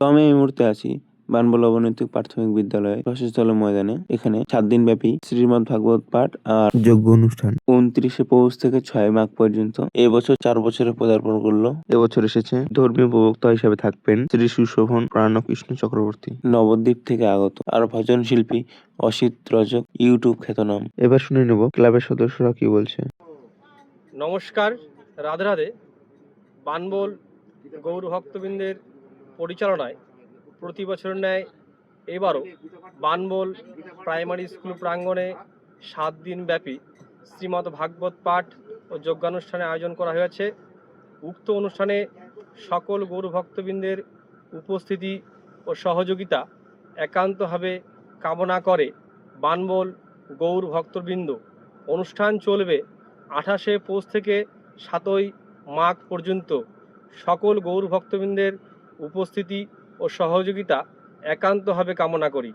তো আমি এই মুহূর্তে আছি বানবল অবনৈতিক প্রাথমিক বিদ্যালয়ে প্রশাসতলা ময়দানে। এখানে সাত দিন ব্যাপী শ্রীমদ ভাগবত পাঠ আর যোগ্য অনুষ্ঠান। উনত্রিশে পৌষ থেকে ছয় মাঘ পর্যন্ত এবছর চার বছরে পদার্পণ করল। এবছর এসেছে ধর্মীয় প্রবক্তা হিসেবে থাকবেন শ্রী সুশোভন প্রাণকৃষ্ণ চক্রবর্তী। নবদ্বীপ থেকে আগত আর ভজন শিল্পী অসিত রজক ইউটিউব খ্যাতনাম। এবার শুনে নেব ক্লাবের সদস্যরা কি বলছে। নমস্কার রাধে রাধে। বানবল গৌর ভক্তবৃন্দের পরিচালনায় প্রতি বছরের ন্যায় এবারও বানবল প্রাইমারি স্কুল প্রাঙ্গণে সাত দিন ব্যাপী শ্রীমদ ভাগবত পাঠ ও যজ্ঞানুষ্ঠানের আয়োজন করা হয়েছে। উক্ত অনুষ্ঠানে সকল গৌর ভক্তবৃন্দের উপস্থিতি ও সহযোগিতা একান্তভাবে কামনা করে বানবল গৌর ভক্তবৃন্দ। অনুষ্ঠান চলবে আঠাশে পৌষ থেকে সাতই মাঘ পর্যন্ত। সকল গৌর ভক্তবৃন্দের উপস্থিতি ও সহযোগিতা একান্তভাবে কামনা করি।